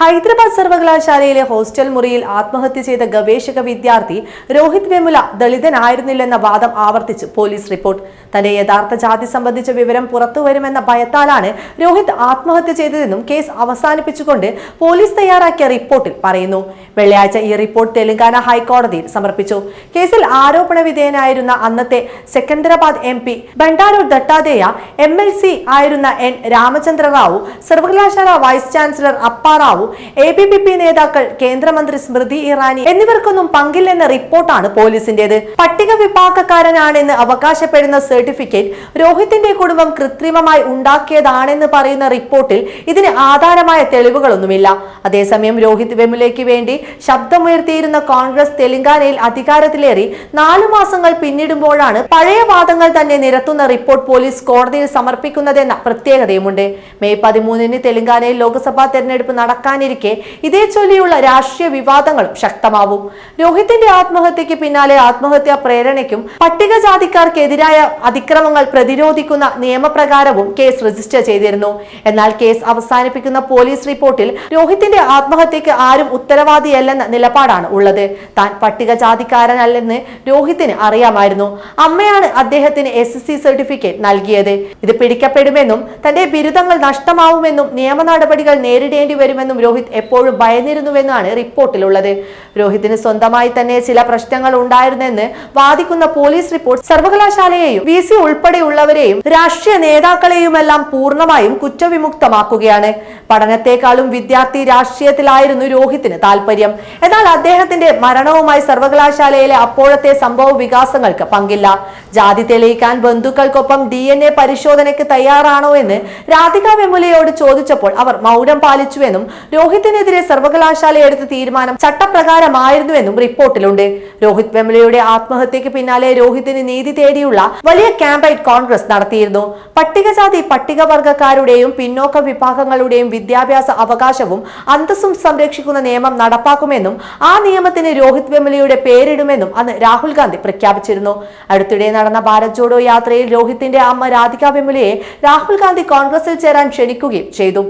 ഹൈദരാബാദ് സർവകലാശാലയിലെ ഹോസ്റ്റൽ മുറിയിൽ ആത്മഹത്യ ചെയ്ത ഗവേഷക വിദ്യാർത്ഥി രോഹിത് വെമുല ദളിതനായിരുന്നില്ലെന്ന വാദം ആവർത്തിച്ച് പോലീസ് റിപ്പോർട്ട്. തന്റെ യഥാർത്ഥ ജാതി സംബന്ധിച്ച വിവരം പുറത്തുവരുമെന്ന ഭയത്താലാണ് രോഹിത് ആത്മഹത്യ ചെയ്തതെന്നും കേസ് അവസാനിപ്പിച്ചുകൊണ്ട് പോലീസ് തയ്യാറാക്കിയ റിപ്പോർട്ടിൽ പറയുന്നു. വെള്ളിയാഴ്ച ഈ റിപ്പോർട്ട് തെലങ്കാന ഹൈക്കോടതിയിൽ സമർപ്പിച്ചു. കേസിൽ ആരോപണ വിധേയനായിരുന്ന അന്നത്തെ Secunderabad M P Bandaru Dattatreya M L C ആയിരുന്ന എൻ രാമചന്ദ്ര റാവു സർവകലാശാല vice chancellor Appa Rao A B P P നേതാക്കൾ കേന്ദ്രമന്ത്രി സ്മൃതി ഇറാനി എന്നിവർക്കൊന്നും പങ്കില്ലെന്ന റിപ്പോർട്ടാണ് പോലീസിന്റേത്. പട്ടിക വിഭാഗക്കാരനാണെന്ന് അവകാശപ്പെടുന്ന സർട്ടിഫിക്കറ്റ് രോഹിത്തിന്റെ കുടുംബം കൃത്രിമമായി ഉണ്ടാക്കിയതാണെന്ന് പറയുന്ന റിപ്പോർട്ടിൽ ഇതിന് ആധാരമായ തെളിവുകളൊന്നുമില്ല. അതേസമയം രോഹിത് വെമുലയ്ക്ക് വേണ്ടി ശബ്ദമുയർത്തിയിരുന്ന കോൺഗ്രസ് തെലങ്കാനയിൽ അധികാരത്തിലേറി നാലു മാസങ്ങൾ പിന്നിടുമ്പോഴാണ് പഴയ വാദങ്ങൾ തന്നെ നിരത്തുന്ന റിപ്പോർട്ട് പോലീസ് കോടതിയിൽ സമർപ്പിക്കുന്നതെന്ന പ്രത്യേകതയുമുണ്ട്. മെയ് പതിമൂന്നിന് തെലങ്കാനയിൽ ലോക്സഭാ തെരഞ്ഞെടുപ്പ് നടക്കാനിരിക്കെ ഇതേ ചൊല്ലിയുള്ള രാഷ്ട്രീയ വിവാദങ്ങളും ശക്തമാവും. രോഹിത്തിന്റെ ആത്മഹത്യക്ക് പിന്നാലെ ആത്മഹത്യാ പ്രേരണയ്ക്കും പട്ടികജാതിക്കാർക്കെതിരായ അതിക്രമങ്ങൾ പ്രതിരോധിക്കുന്ന നിയമപ്രകാരവും കേസ് രജിസ്റ്റർ ചെയ്തിരുന്നു. എന്നാൽ കേസ് അവസാനിപ്പിക്കുന്ന പോലീസ് റിപ്പോർട്ടിൽ രോഹിത്തിന്റെ ആത്മഹത്യക്ക് ആരും ഉത്തരവാദിയല്ലെന്ന നിലപാടാണ് ഉള്ളത്. താൻ പട്ടികജാതിക്കാരനല്ലെന്ന് രോഹിത്തിന് അറിയാമായിരുന്നു. അമ്മയാണ് അദ്ദേഹത്തിന് എസ് എസ് സി സർട്ടിഫിക്കറ്റ് നൽകിയത്. ഇത് പിടിക്കപ്പെടുമെന്നും തന്റെ ബിരുദങ്ങൾ നഷ്ടമാവുമെന്നും നിയമ നടപടികൾ നേരിടേണ്ടി വരുമെന്നും രോഹിത് എപ്പോഴും ഭയന്നിരുന്നുവെന്നാണ് റിപ്പോർട്ടിലുള്ളത്. രോഹിത്തിന് സ്വന്തമായി തന്നെ ചില പ്രശ്നങ്ങൾ ഉണ്ടായിരുന്നെന്ന് വാദിക്കുന്ന പോലീസ് റിപ്പോർട്ട് സർവകലാശാലയെയും വി സി ഉൾപ്പെടെയുള്ളവരെയും രാഷ്ട്രീയ നേതാക്കളെയുമെല്ലാം പൂർണമായും കുറ്റവിമുക്തമാക്കുകയാണ്. പഠനത്തെക്കാളും വിദ്യാർത്ഥി രാഷ്ട്രീയത്തിലായിരുന്നു രോഹിത്തിന് താല്പര്യം എന്നാൽ അദ്ദേഹത്തിന്റെ മരണവുമായി സർവകലാശാലയിലെ അപ്പോഴത്തെ സംഭവ വികാസങ്ങൾക്ക് പങ്കില്ല. ജാതി തെളിയിക്കാൻ ബന്ധുക്കൾക്കൊപ്പം ഡി എൻ എ പരിശോധനയ്ക്ക് തയ്യാറാണോ എന്ന് രാധിക വെമുലയോട് ചോദിച്ചപ്പോൾ അവർ മൗനം പാലിച്ചുവെന്നും രോഹിത്തിനെതിരെ സർവകലാശാല എടുത്ത തീരുമാനം ചട്ടപ്രകാരമായിരുന്നുവെന്നും റിപ്പോർട്ടിലുണ്ട്. രോഹിത് വെമുലയുടെ ആത്മഹത്യക്ക് പിന്നാലെ രോഹിത്തിന് നീതി തേടിയുള്ള വലിയ ക്യാമ്പയിൻ കോൺഗ്രസ് നടത്തിയിരുന്നു. പട്ടികജാതി പട്ടികവർഗക്കാരുടെയും പിന്നോക്ക വിഭാഗങ്ങളുടെയും വിദ്യാഭ്യാസ അവകാശവും അന്തസ്സും സംരക്ഷിക്കുന്ന നിയമം നടപ്പാക്കുമെന്നും ആ നിയമത്തിന് രോഹിത് വെമുലയുടെ പേരിടുമെന്നും അന്ന് രാഹുൽ ഗാന്ധി പ്രഖ്യാപിച്ചിരുന്നു. അടുത്തിടെ നടന്ന ഭാരത് ജോഡോ യാത്രയിൽ രോഹിത്തിന്റെ അമ്മ രാധിക വെമുലയെ രാഹുൽ ഗാന്ധി കോൺഗ്രസിൽ ചേരാൻ ക്ഷണിക്കുകയും ചെയ്തു.